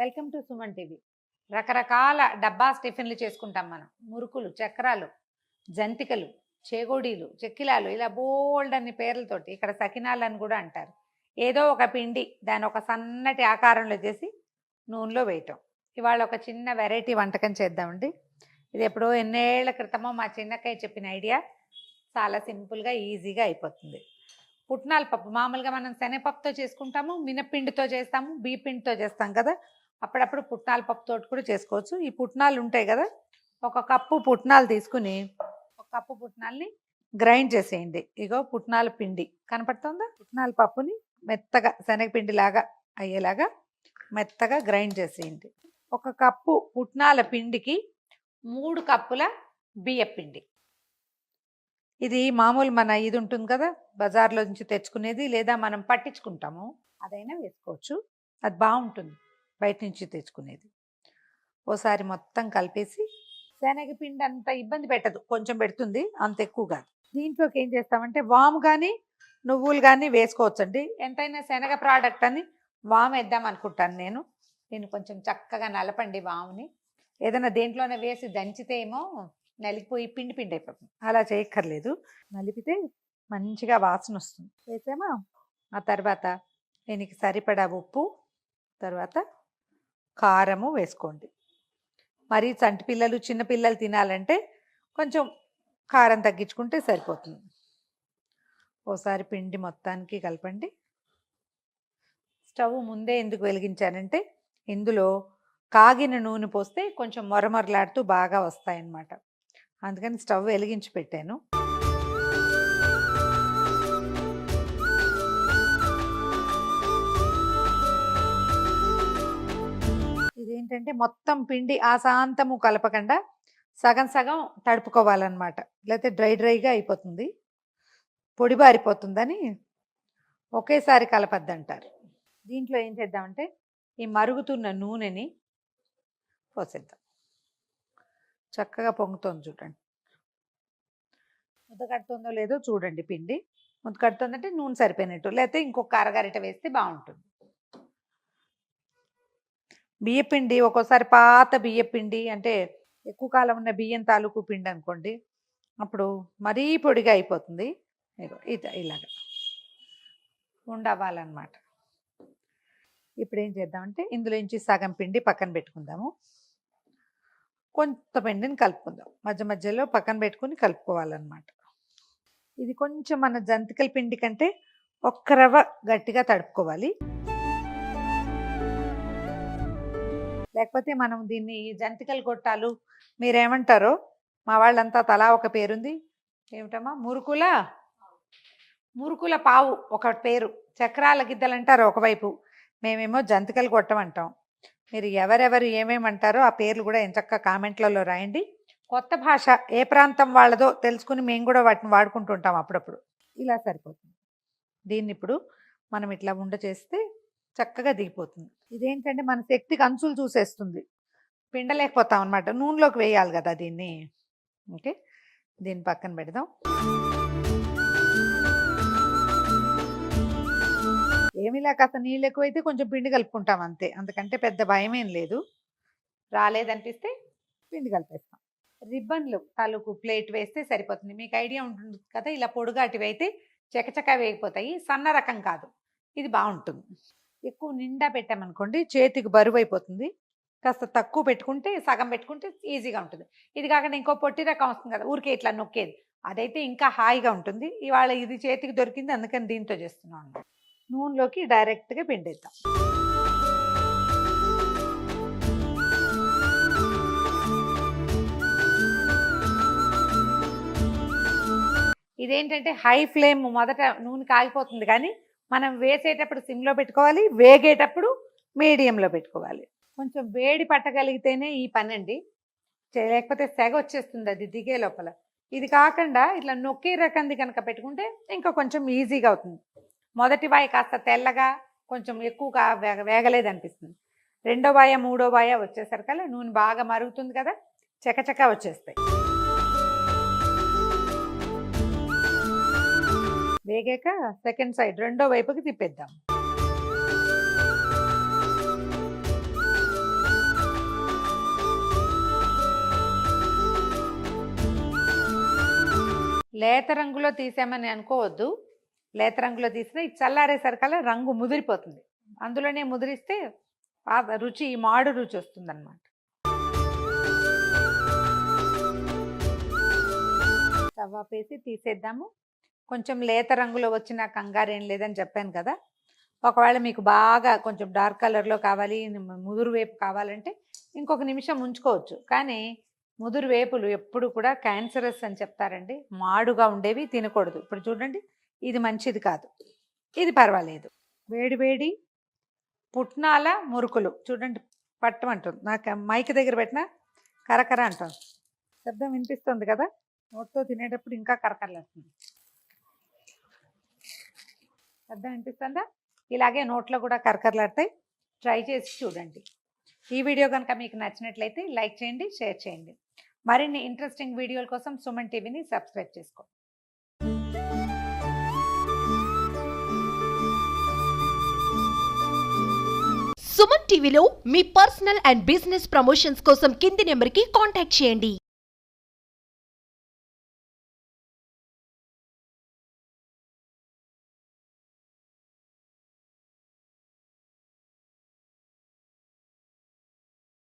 Welcome to Suman TV. రకరకాల డబ్బా టిఫిన్లు చేసుకుంటాం మనం. మురుకులు చక్రాలు జంతికలు చేగోడీలు చెక్కిలాలు ఇలా బోల్డ్ అన్ని పేర్లతోటి ఇక్కడ సకినాలు అని కూడా అంటారు. ఏదో ఒక పిండి దాని ఒక సన్నటి ఆకారంలో చేసి నూనెలో వేయటం. ఇవాళ ఒక చిన్న వెరైటీ వంటకం చేద్దామండి. ఇది ఎప్పుడో ఎన్నేళ్ళ క్రితమో మా చిన్నక్కయ్య చెప్పిన ఐడియా. చాలా సింపుల్గా ఈజీగా అయిపోతుంది. పుట్నాల పప్పు మామూలుగా మనం శనగపప్పుతో చేసుకుంటాము మినప్పిండితో చేస్తాము బియ్యపిండితో చేస్తాం కదా. అప్పుడప్పుడు పుట్నాల పప్పుతో కూడా చేసుకోవచ్చు. ఈ పుట్నాలు ఉంటాయి కదా ఒక కప్పు పుట్నాలు తీసుకుని ఒక కప్పు పుట్నాల్ని గ్రైండ్ చేసేయండి. ఇగో పుట్నాల పిండి కనపడుతుందా? పుట్నాల పప్పుని మెత్తగా శనగపిండి లాగా అయ్యేలాగా మెత్తగా గ్రైండ్ చేసేయండి. ఒక కప్పు పుట్నాల పిండికి మూడు కప్పుల బియ్యపిండి ఇది మామూలు మన ఇది ఉంటుంది కదా బజార్లో నుంచి తెచ్చుకునేది లేదా మనం పట్టించుకుంటాము అదైనా వేసుకోవచ్చు. అది బాగుంటుంది. బయట నుంచి తెచ్చుకునేది. ఓసారి మొత్తం కలిపేసి శనగపిండి అంత ఇబ్బంది పెట్టదు. కొంచెం పెడుతుంది అంత ఎక్కువ కాదు. దీంట్లోకి ఏం చేస్తామంటే వాము కానీ నువ్వులు కానీ వేసుకోవచ్చండి. ఎంతైనా శనగ ప్రోడక్ట్ అని వాము వేద్దాం అనుకుంటాను నేను. నేను కొంచెం చక్కగా నలపండి వాముని. ఏదైనా దేంట్లోనే వేసి దంచితే ఏమో నలిగిపోయి పిండి పిండి అయిపోతుంది. అలా చేయక్కర్లేదు. నలిపితే మంచిగా వాసన వస్తుంది. వేసామా? ఆ తర్వాత దీనికి సరిపడా ఉప్పు తర్వాత కారము వేసుకోండి. మరీ చంటి పిల్లలు చిన్నపిల్లలు తినాలంటే కొంచెం కారం తగ్గించుకుంటే సరిపోతుంది. ఓసారి పిండి మొత్తానికి కలపండి. స్టవ్ ముందే ఎందుకు వెలిగించానంటే ఇందులో కాగిన నూనె పోస్తే కొంచెం మొరమొరలాడుతూ బాగా వస్తాయన్నమాట. అందుకని స్టవ్ వెలిగించి పెట్టాను. ఏంటంటే మొత్తం పిండి ఆశాంతము కలపకుండా సగం సగం తడుపుకోవాలన్నమాట. లేకపోతే డ్రై డ్రైగా అయిపోతుంది. పొడి బారిపోతుందని ఒకేసారి కలపద్దంటారు. దీంట్లో ఏం చేద్దామంటే ఈ మరుగుతున్న నూనెని పోసేద్దాం. చక్కగా పొంగుతోంది చూడండి. ముద్ద కడుతుందో లేదో చూడండి పిండి. ముద్ద కడుతుందంటే నూనె సరిపోయినట్టు. లేకపోతే ఇంకొక అరగరిట వేస్తే బాగుంటుంది. బియ్యపిండి ఒక్కోసారి పాత బియ్యపిండి అంటే ఎక్కువ కాలం ఉన్న బియ్యం తాలూకు పిండి అనుకోండి అప్పుడు మరీ పొడిగా అయిపోతుంది. ఇలాగ ఇది ఉండవాలన్నమాట ఇప్పుడు ఏం చేద్దామంటే ఇందులో నుంచి సగం పిండి పక్కన పెట్టుకుందాము. కొంత పిండిని కలుపుకుందాం. మధ్య మధ్యలో పక్కన పెట్టుకుని కలుపుకోవాలన్నమాట. ఇది కొంచెం మన జంతికల పిండి కంటే ఒక్క రవ్వ గట్టిగా తడుపుకోవాలి. లేకపోతే మనం దీన్ని ఈ జంతికల గొట్టాలు మీరేమంటారో? మా వాళ్ళంతా తలా ఒక పేరుంది. ఏమిటమ్మా? మురుకుల? మురుకుల పావు ఒక పేరు. చక్రాల గిద్దలు అంటారు ఒకవైపు. మేమేమో జంతికలు కొట్టమంటాం. మీరు ఎవరెవరు ఏమేమంటారో ఆ పేర్లు కూడా ఎంచక్క కామెంట్లలో రాయండి. కొత్త భాష ఏ ప్రాంతం వాళ్ళదో తెలుసుకుని మేము కూడా వాటిని వాడుకుంటుంటాం అప్పుడప్పుడు. ఇలా సరిపోతుంది. దీన్ని ఇప్పుడు మనం ఇట్లా ఉండ చేస్తే చక్కగా దిగిపోతుంది. ఇదేంటంటే మన శక్తికి అంచులు చూసేస్తుంది. పిండలేకపోతాం అనమాట నూనెలోకి వేయాలి కదా దీన్ని. ఓకే? దీన్ని పక్కన పెడదాం. ఏమిలా కాస్త నీళ్ళు ఎక్కువైతే కొంచెం పిండి కలుపుకుంటాం అంతే. అందుకంటే పెద్ద భయం ఏం లేదు. రాలేదనిపిస్తే పిండి కలిపేస్తాం. రిబ్బన్లు తాలూకు ప్లేట్ వేస్తే సరిపోతుంది. మీకు ఐడియా ఉంటుంది కదా ఇలా పొడుగాటివి అయితే చకచకా వేగిపోతాయి. సన్న రకం కాదు. ఇది బాగుంటుంది. ఎక్కువ నిండా పెట్టామనుకోండి చేతికి బరువు అయిపోతుంది కాస్త తక్కువ పెట్టుకుంటే సగం పెట్టుకుంటే ఈజీగా ఉంటుంది. ఇది కాకుండా ఇంకో పొట్టి రకం వస్తుంది కదా ఊరికే ఇట్లా నొక్కేది. అదైతే ఇంకా హాయిగా ఉంటుంది. ఇవాళ ఇది చేతికి దొరికింది అందుకని దీంతో చేస్తున్నాం నూనెలోకి డైరెక్ట్గా పిండేద్దాం. ఇదేంటంటే హై ఫ్లేమ్ మొదట నూనె కాగిపోతుంది కానీ మనం వేసేటప్పుడు సిమ్లో పెట్టుకోవాలి వేగేటప్పుడు మీడియంలో పెట్టుకోవాలి. కొంచెం వేడి పట్టగలిగితేనే ఈ పని అండి లేకపోతే సెగ వచ్చేస్తుంది అది దిగే లోపల. ఇది కాకుండా ఇట్లా నొక్కే రకంది కనుక పెట్టుకుంటే ఇంకా కొంచెం ఈజీగా అవుతుంది. మొదటి వాయ కాస్త తెల్లగా కొంచెం ఎక్కువగా వేగ వేగలేదు అనిపిస్తుంది రెండో వాయ మూడో వాయ వచ్చేసరికల్లా నూనె బాగా మరుగుతుంది కదా చకచకా వచ్చేస్తాయి. వేగాక సెకండ్ సైడ్ రెండో వైపుకి తిప్పేద్దాం. లేత రంగులో తీసామని అనుకోవద్దు. లేత రంగులో తీసినా ఇది చల్లారేసరికల్లా రంగు ముదిరిపోతుంది. అందులోనే ముదిరిస్తే రుచి మాడు రుచి వస్తుంది అన్నమాట తవ్వా తవ్వాపేసి తీసేద్దాము. కొంచెం లేత రంగులో వచ్చిన కంగారు ఏం లేదని చెప్పాను కదా. ఒకవేళ మీకు బాగా కొంచెం డార్క్ కలర్లో కావాలి ముదురు వేపు కావాలంటే ఇంకొక నిమిషం ఉంచుకోవచ్చు. కానీ ముదురు వేపులు ఎప్పుడు కూడా క్యాన్సరస్ అని చెప్తారండి. మాడుగా ఉండేవి తినకూడదు. ఇప్పుడు చూడండి ఇది మంచిది కాదు. ఇది పర్వాలేదు. వేడి వేడి పుట్నాల మురుకులు. చూడండి పట్టమంటుంది. నాకు మైక్ దగ్గర పెట్టిన కరకర అంటుంది. శబ్దం వినిపిస్తుంది కదా. నోట్తో తినేటప్పుడు ఇంకా కరకరలేస్తుంది. శబ్దం అనిపిస్తుందా? ఇలాగే నోట్లో కూడా కరకరలాడతాయి. ట్రై చేసి చూడండి. ఈ వీడియో కనుక మీకు నచ్చినట్లయితే లైక్ చేయండి షేర్ చేయండి. మరిన్ని ఇంట్రెస్టింగ్ వీడియోల కోసం సుమన్ టీవీని సబ్స్క్రైబ్ చేసుకో సుమన్ టీవీలో మీ పర్సనల్ అండ్ బిజినెస్ ప్రమోషన్స్ కోసం కింది నెంబర్కి కాంటాక్ట్ చేయండి.